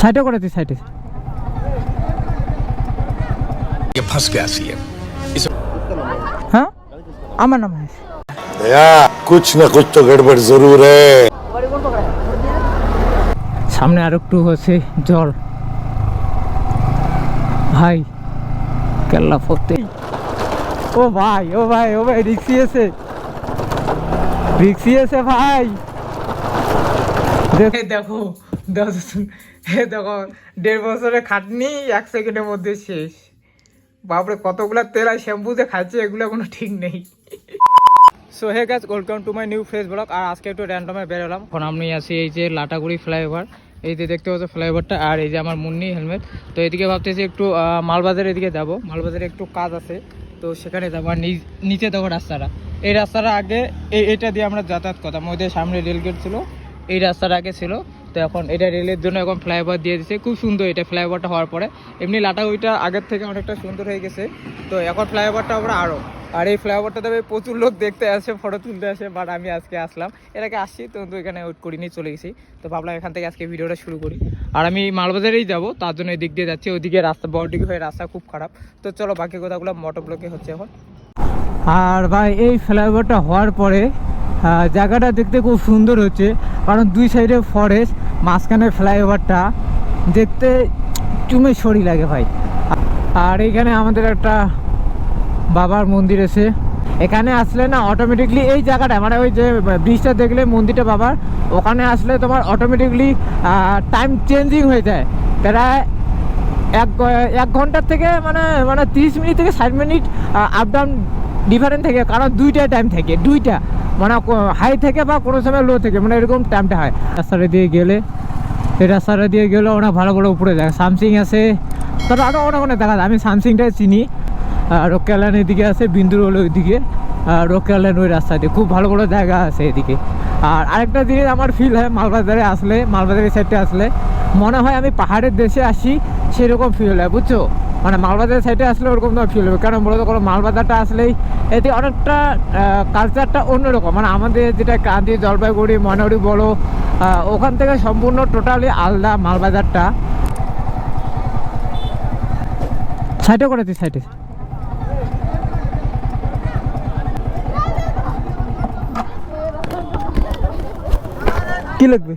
সাইডে করে দিই সাইডে ফস কে আসি হ্যাঁ আমার নাম হ্যাঁ কুছ না কুছ তো গড়বড় জরুর সামনে আর একটু হচ্ছে জল ভাই কেল্লা ফতে ও ভাই ও ভাই ও ভাই রিক্সি এসে। রিক্সি এসে ভাই। দেখে দেখো দেখো দেড় বছরের খাটনি এক সেকেন্ডের মধ্যে শেষ। বাপরে কতগুলা তেল আর শ্যাম্পুতে খাচ্ছে এগুলো কোনো ঠিক নেই। সো হে গাছ welcome to my new face blog আর আজকে একটু র্যান্ডমে বেরোলাম এখন আমি আছি এই যে লাটাগুড়ি ফ্লাইওভার। এই যে দেখতে পাচ্ছ ফ্লাইওভারটা আর এই যে আমার মুন্নি হেলমেট। তো এদিকে ভাবতেছি একটু মালবাজার এদিকে যাব। মালবাজারে একটু কাজ আছে। তো সেখানে যাব আর নিচ- নিচে দেখো রাস্তাটা। এই রাস্তাটা আগে এই এটা দিয়ে আমরা যাতায়াত করতাম। ওদের সামনে রেলগেট ছিল। এই রাস্তাটা আগে ছিল। তো এখন এটা রেলের জন্য এখন ফ্লাইওভার দিয়ে দিছে। খুব সুন্দর এটা ফ্লাইওভারটা হওয়ার পরে। এমনি লাটাগুড়িটা আগের থেকে অনেকটা সুন্দর হয়ে গেছে। তো এখন ফ্লাইওভারটা আমরা আরও আর এই ফ্লাইওভারটাতে প্রচুর লোক দেখতে আসে ফটো তুলতে আসে। বাট আমি আজকে আসলাম। এর আগে আসছি, তো এখানে ওয়েট করিনি, চলে গেছি। তো ভাবলাম এখান থেকে আজকে ভিডিওটা শুরু করি। আর আমি মালবাজারেই যাব, তার জন্য এই দিক দিয়ে যাচ্ছি। ওইদিকে রাস্তা বড়দিকে হয়ে রাস্তা খুব খারাপ। তো চলো বাকি কথাগুলো মোটর ব্লকে হচ্ছে এখন। আর ভাই, এই ফ্লাইওভারটা হওয়ার পরে জায়গাটা দেখতে খুব সুন্দর হচ্ছে। কারণ দুই সাইডে ফরেস্ট মাঝখানে ফ্লাইওভারটা দেখতে চুমে সরি লাগে ভাই। আর এইখানে আমাদের একটা বাবার মন্দির আছে। এখানে আসলে না অটোমেটিকলি এই জায়গাটা মানে ওই যে ব্রিজটা দেখলে মন্দিরটা বাবার, ওখানে আসলে তোমার অটোমেটিকলি টাইম চেঞ্জিং হয়ে যায়। প্রায় এক এক ঘণ্টার থেকে মানে মানে তিরিশ মিনিট থেকে ষাট মিনিট আপ ডাউন ডিফারেন্ট থেকে, কারণ দুইটা টাইম থাকে, দুইটা। মানে হাই থেকে বা কোনো সময় লো থেকে মানে এরকম টাইমটা হয়। রাস্তাটা দিয়ে গেলে এই রাস্তাটা দিয়ে গেলে অনেক ভালো করে উপরে যায়। সামসিং আছে তবে আরও অনেক অনেক দেখা যায়। আমি সামসিংটাই চিনি। রোকেলান এদিকে আছে, বিন্দুর হলো ওইদিকে। আর রোকেলান ওই রাস্তা দিয়ে। খুব ভালো ভালো জায়গা আছে এদিকে। আর আরেকটা জিনিস আমার ফিল হয়, মালবাজারে আসলে, মালবাজারের সাইডে আসলে, মনে হয় আমি পাহাড়ের দেশে আসি, সেরকম ফিল হয়, বুঝছ? মানে মালবাজারের সাইডে আসলে ওরকম তোমার ফিল হবে। কারণ মূলত কোনো মালবাজারটা আসলেই এতে অনেকটা কালচারটা অন্যরকম। মানে আমাদের যেটা কান্দি জলপাইগুড়ি, মনোহরি বলো ওখান থেকে সম্পূর্ণ টোটালি আলাদা মালবাজারটা। সাইডে করেছি সাইডে কি লাগবে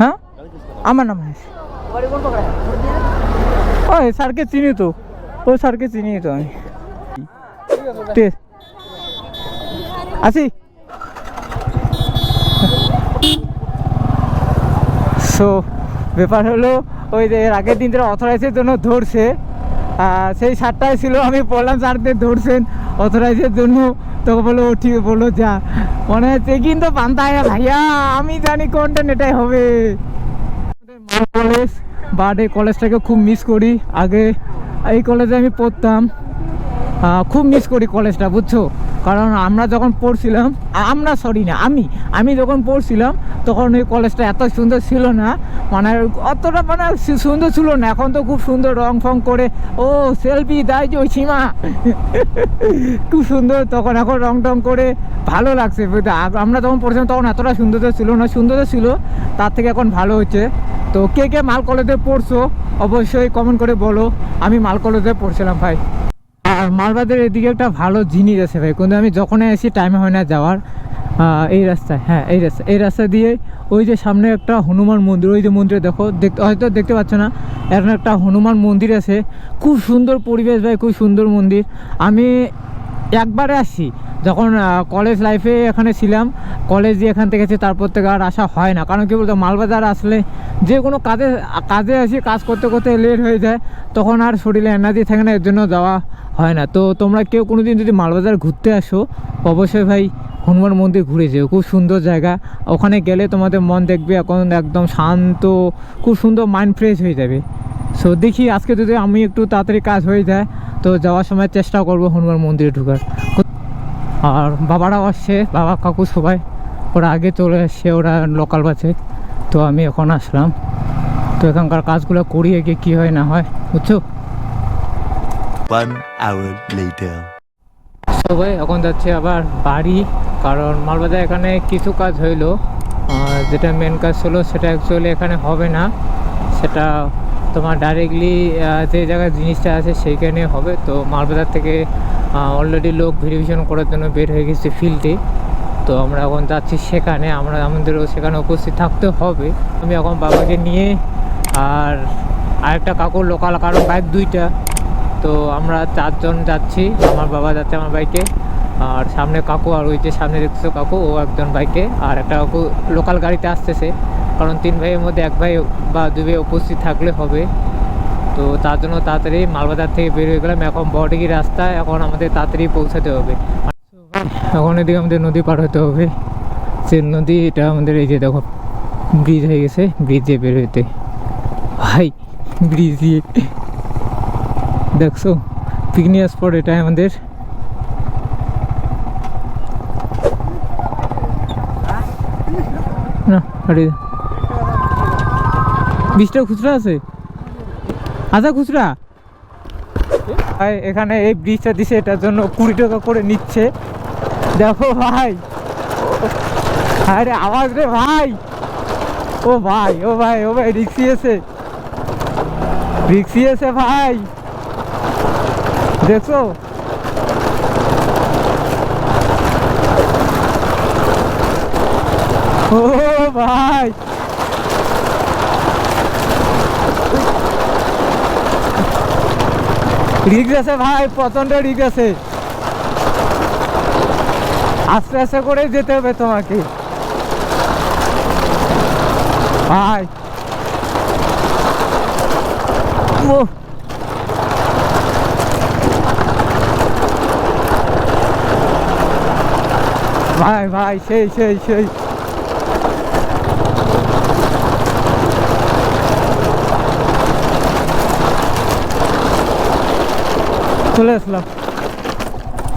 হ্যাঁ আমার নাম মহেশ। ওই স্যারকে চিনি তো। ওই স্যারকে চিনি তো আমি। আছে। সো ব্যাপার হলো, ওই যে এর আগের দিন যারা অথরাইজের জন্য ধরছে সেই সারটাই ছিল, আমি বললাম স্যারদের ধরছেন। অথরাইজের জন্য তোকে বলো, ও ঠিক বলল যা। মনে হচ্ছে কিন্তু পান্তায়, ভাইয়া, আমি জানি কোনটা এটাই হবে। কলেজ বাট এই কলেজটাকে খুব মিস করি। আগে এই কলেজে আমি পড়তাম। খুব মিস করি কলেজটা বুঝছ? কারণ আমরা যখন পড়ছিলাম আমরা সরি না, আমি আমি যখন পড়ছিলাম, তখন ওই কলেজটা এত সুন্দর ছিল না মানে অতটা মানে সুন্দর ছিল না, এখন তো খুব সুন্দর রং ফং করে, ও সেলফি দেয় যে সীমা। খুব সুন্দর, তখন এখন রং টং করে ভালো লাগছে আমরা যখন পড়ছিলাম তখন এতটা সুন্দর ছিল না, সুন্দরতা ছিল, তার থেকে এখন ভালো হচ্ছে। তো কে কে মাল কলেজে পড়ছো, অবশ্যই কমেন্ট করে বলো, আমি মাল কলেজে পড়ছিলাম ভাই। আর মালবাদের এদিকে একটা ভালো জিনিস আছে ভাই। কিন্তু আমি যখনই আসি টাইমে হয় না যাওয়ার। এই রাস্তায় হ্যাঁ এই রাস্তা এই রাস্তা দিয়ে ওই যে সামনে একটা হনুমান মন্দির, ওই যে মন্দিরে দেখো দেখতে হয়তো দেখতে পাচ্ছ না এখানে একটা হনুমান মন্দির আছে। খুব সুন্দর পরিবেশ ভাই, খুব সুন্দর মন্দির। আমি একবারে আসি যখন কলেজ লাইফে এখানে ছিলাম কলেজ দিয়ে এখান থেকে তারপর থেকে আর আসা হয় না। কারণ কি বলতো, মালবাজার আসলে যে কোনো কাজে কাজে আসি, কাজ করতে করতে লেট হয়ে যায়, তখন আর শরীরে এনার্জি থাকে না, এর জন্য যাওয়া হয় না। তো তোমরা কেউ কোনো দিন যদি মালবাজার ঘুরতে আসো, অবশ্যই ভাই হনুমান মন্দির ঘুরে যেও। খুব সুন্দর জায়গা। ওখানে গেলে তোমাদের মন দেখবে, এখন একদম শান্ত, খুব সুন্দর মাইন্ড ফ্রেশ হয়ে যাবে। সো দেখি আজকে যদি আমি একটু তাড়াতাড়ি কাজ হয়ে যায় তো যাওয়ার সময় চেষ্টা করব হনুমান মন্দিরে ঢুকার। আর বাবারাও আসছে বাবা কাকু সবাই। ওরা আগে চলে এসছে ওরা লোকাল বাসে। তো আমি এখন আসলাম। তো এখানকার কাজগুলো করিয়ে গিয়ে কী হয় না হয় বুঝছ. সবাই এখন যাচ্ছে আবার বাড়ি কারণ মালবাজার এখানে কিছু কাজ হইল। আর যেটা মেন কাজ হলো সেটা অ্যাকচুয়ালি এখানে হবে না। সেটা তোমার ডাইরেক্টলি যে জায়গায় জিনিসটা আছে সেইখানে হবে। তো মালবাজার থেকে অলরেডি লোক ভেরিফিকেশন করার জন্য বের হয়ে গেছে ফিল্ডে তো আমরা এখন যাচ্ছি সেখানে, আমরা আমাদেরও সেখানে উপস্থিত থাকতে হবে। আমি এখন বাবাকে নিয়ে, আর আরেকটা কাকুর লোকাল কারও বাইক দুইটা। তো আমরা চারজন যাচ্ছি, আমার বাবা যাচ্ছে আমার বাইকে আর সামনে কাকু, আর ওই যে সামনে দেখতেছো কাকু, ও একজন বাইকে আর একটা কাকু লোকাল গাড়িতে আসতেছে। কারণ তিন ভাইয়ের মধ্যে এক ভাই বা দুই ভাই উপস্থিত থাকলে হবে। তো তার জন্য তাড়াতাড়ি মালবাজার থেকে বের হয়ে গেলাম। এখন বড়ডিগি রাস্তা, এখন আমাদের তাড়াতাড়ি পৌঁছাতে হবে। এখন এদিকে আমাদের নদী পার হতে হবে। সে নদী, এটা আমাদের এই যে দেখো ব্রিজ হয়ে গেছে। ব্রিজ দিয়ে বের হইতে। ভাই ব্রিজ দিয়ে। দেখছ? পিকনিক স্পট এটা আমাদের। না বিশটা খুচরা আছে? আচ্ছা খুচরা। ভাই, এখানে এই ব্রিজটা দিছে, এটার জন্য কুড়ি টাকা করে নিচ্ছে। দেখো ভাই। আরে, আওয়াজ রে ভাই। ও ভাই ও ভাই ও ভাই, রিক্সি এসে রিক্সি এসে ভাই। দেখছ? ও ভাই। রিক্স আছে ভাই প্রচণ্ড রিক্স আছে। আস্তে আস্তে করে যেতে হবে তোমাকে। ভাই। ভাই ভাই, সেই সেই সেই। চলে আসলাম।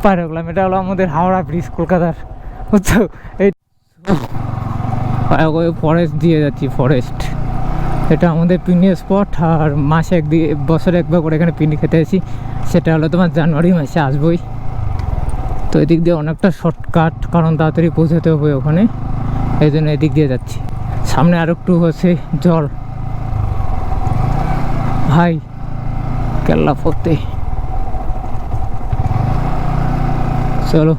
পার গেলাম, এটা হলো আমাদের হাওড়া ব্রিজ কলকাতার। বুঝছ? এই ফরেস্ট দিয়ে যাচ্ছি ফরেস্ট এটা আমাদের পিকনিক স্পট আর মাসে একদিন বছরে একবার করে এখানে পিকনিক খেতে আসি। সেটা হলো তোমার জানুয়ারি মাসে আসবোই। তো এদিক দিয়ে অনেকটা শর্টকাট কারণ তাড়াতাড়ি পৌঁছাতে হবে ওখানে। এই জন্য এদিক দিয়ে যাচ্ছি। সামনে আর একটু হচ্ছে জল। ভাই কেল্লা পড়তে চলো।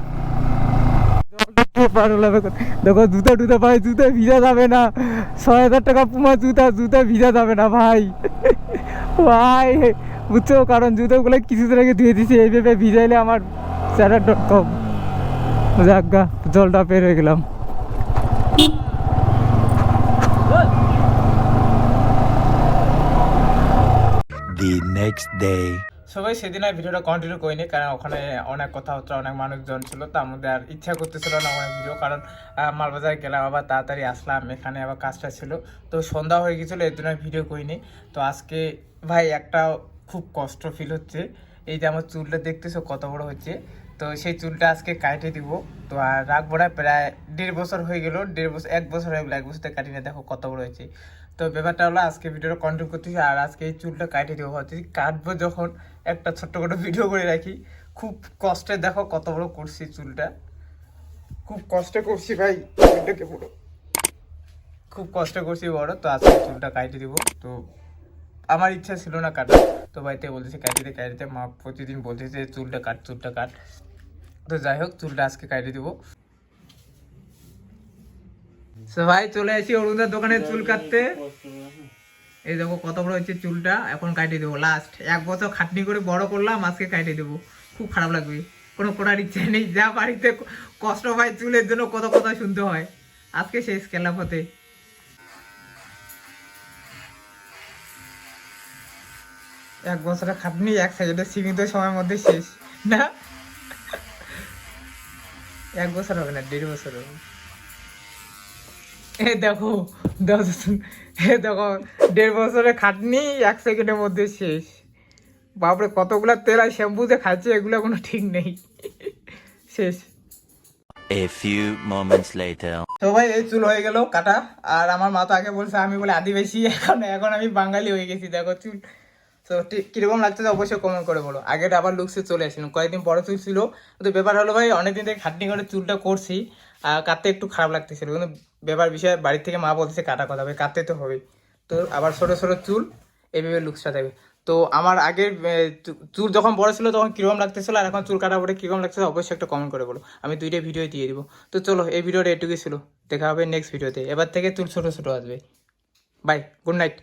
দেখো জুতা টুতা ভাই জুতা ভিজা যাবে না। ছয় হাজার টাকা পুমা জুতা জুতা ভিজা যাবে না ভাই। ভাই বুঝছ? কারণ জুতোগুলো কিছুদিন আগে ধুয়ে দিছি এইভাবে ভিজাইলে আমার স্যারের ডট কম যাজ্ঞা জলটা পের হয়ে গেলাম। The next day. সবাই সেদিন আর ভিডিওটা কন্টিনিউ করিনি, কারণ ওখানে অনেক কথা হচ্ছে অনেক মানুষজন ছিল তার মধ্যে আর ইচ্ছা করতেছিল না অনেক ভিডিও, কারণ মালবাজার গেলাম, আবার তাড়াতাড়ি আসলাম, এখানে আবার কাজটা ছিল, তো সন্ধ্যা হয়ে গেছিল এর জন্য ভিডিও করিনি, তো আজকে ভাই একটা খুব কষ্ট ফিল হচ্ছে, এই যে আমার চুলটা দেখতেছো কত বড় হচ্ছে, তো সেই চুলটা আজকে কাটে দিব, তো আর রাখব না, প্রায় দেড় বছর হয়ে গেল, দেড় বছর, এক বছর হয়ে গেলো, এক বছর কাটি না দেখো কত বড় হয়েছে তো ব্যাপারটা হলো আজকে ভিডিওটা কন্টিনিউ করতেছি, আর আজকে এই চুলটা কাটে দেবো। ভাবছি কাটবো যখন একটা ছোট্ট করে ভিডিও করে রাখি। খুব কষ্টে দেখো কত বড় করছি চুলটা। খুব কষ্টে করছি ভাই, চুলটাকে খুব কষ্ট করছি বড়, তো আজকে চুলটা কাটে দিব। তো আমার ইচ্ছা ছিল না কাটা তো বাড়িতে বলতেছে কাটিতে কাটিতে মা প্রতিদিন বলতেছে চুলটা কাট চুলটা কাট। তো যাই হোক, চুলটা আজকে কাটিয়ে দিব। ভাই চলে আসি অরুণদার দোকানে চুল কাটতে। এই দেখো কত বড় হচ্ছে চুলটা এখন কাটিয়ে দেবো। লাস্ট এক বছর খাটনি করে বড় করলাম আজকে কাটিয়ে দেবো। খুব খারাপ লাগবে। কোনো করার ইচ্ছা নেই যা বাড়িতে কষ্ট হয় চুলের জন্য কত কথা শুনতে হয়। আজকে শেষ খেলা হতে এক বছরের খাটনি এক সেকেন্ডে সীমিত সময়ের মধ্যে শেষ। না? এক বছর হবে না দেড় বছর হবে। এ দেখো দশ এ দেখো দেড় বছরের খাটনি এক সেকেন্ডের মধ্যে শেষ। বাপরে কতগুলো তেল আর শ্যাম্পু যে খাচ্ছে এগুলো কোনো ঠিক নেই। শেষ। A few moments later. তো ভাই এই চুল হয়ে গেল কাটা। আর আমার মা তো আগে বলছে আমি বলে আদিবাসী এখন এখন আমি বাঙালি হয়ে গেছি দেখো চুল। তো কীরকম লাগছে তো অবশ্যই কমেন্ট করে বলো। আগের আবার লুকসে চলে আসছিলাম কয়েকদিন বড় চুল ছিল কিন্তু ব্যাপার হলো ভাই অনেকদিন থেকে খাটনি করে চুলটা করছি আর কাটতে একটু খারাপ লাগতেছিল। কিন্তু ব্যাপার বিষয়ে বাড়ির থেকে মা বলতেছে, কাটা কথা হবে কাটতে তো হবে তো আবার ছোটো ছোটো চুল এইভাবে লুকসা দেবে তো আমার আগের চুল যখন বড় ছিল তখন কীরকম লাগতেছিল আর এখন চুল কাটা পরে কীরকম লাগতেছিল অবশ্যই একটা কমেন্ট করে বলো। আমি দুইটা ভিডিও দিয়ে দিব। তো চলো, এই ভিডিওটা এটুকুই ছিল। দেখা হবে নেক্সট ভিডিওতে এবার থেকে চুল ছোটো ছোটো আসবে। Bye good night